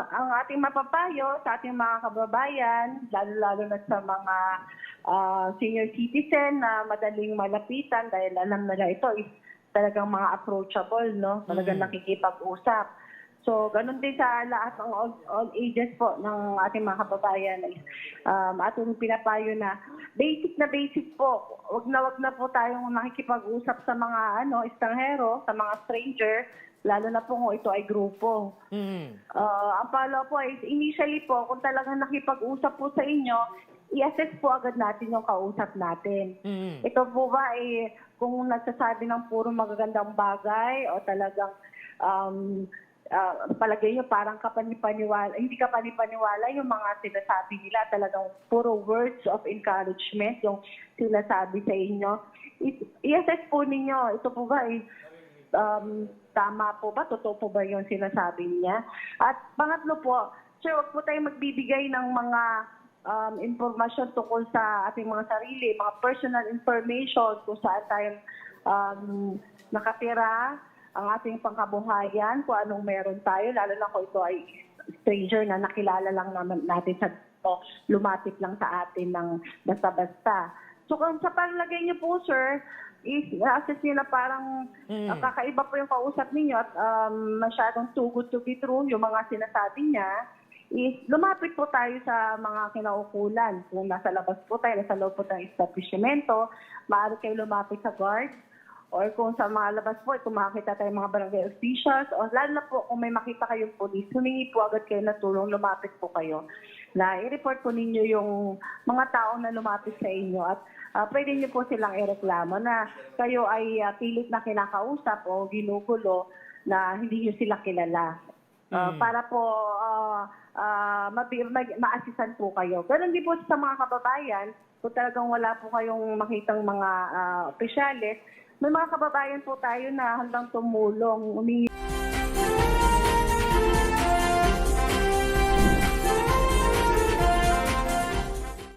ang ating mapapayo sa ating mga kababayan, lalo-lalo na sa mga ah, senior citizen na madaling malapitan dahil alam nila ito is talagang mga approachable, no? Talagang Mm. nakikipag-usap. So, ganun din sa lahat ng all, all ages po ng ating mga kababayan um, ating pinapayo na basic na basic po. Wag na wag na po tayong nakikipag-usap sa mga ano, estranghero, sa mga stranger, lalo na po kung ito ay grupo. Mm. Ah, ang pala po is initially po, kung talagang nakipag-usap po sa inyo, i-assess po agad natin yung kausap natin. Mm. Ito po ba eh, kung nagsasabi ng puro magagandang bagay o talagang um, ah, palagay nyo parang kapanipaniwala, hindi kapanipaniwala yung mga sinasabi nila, talagang puro words of encouragement yung sinasabi sa inyo. I-assess po ninyo, ito po ba eh, um, tama po ba? Totoo po ba yung sinasabi niya? At pangatlo po, sir, wag po tayo magbibigay ng mga um, impormasyon tungkol sa ating mga sarili, mga personal information kung saan tayo um, nakatira, ang ating pangkabuhayan, kung anong meron tayo, lalo na kung ito ay stranger na nakilala lang naman natin sa o lumapit lang sa atin ng basta-basta. So kung sa palagay niyo po, sir, is assess niyo na parang Mm. ah, kakaiba po yung kausap ninyo at um, masyadong too good to be true yung mga sinasabi niya, is lumapit po tayo sa mga kinaukulan. Kung nasa labas po tayo, nasa loob po tayo establishmento, maaari kayo lumapit sa guard. Or kung sa mga labas po, kung makakita tayo mga barangay officials, o lalo na po kung may makita kayong police, humingi po agad kayo na tulong, lumapit po kayo. Na i-report po ninyo yung mga tao na lumapit sa inyo at ah, pwede niyo po silang ireklamo na kayo ay ah, pilit na kinakausap o ginugulo na hindi niyo sila kilala. Ah, Mm. Para po ah, ah, mabi- mag- ma-assisan po kayo. Ganon din po sa mga kababayan, kung talagang wala po kayong makitang mga ah, opisyalis, may mga kababayan po tayo na handang tumulong, humingi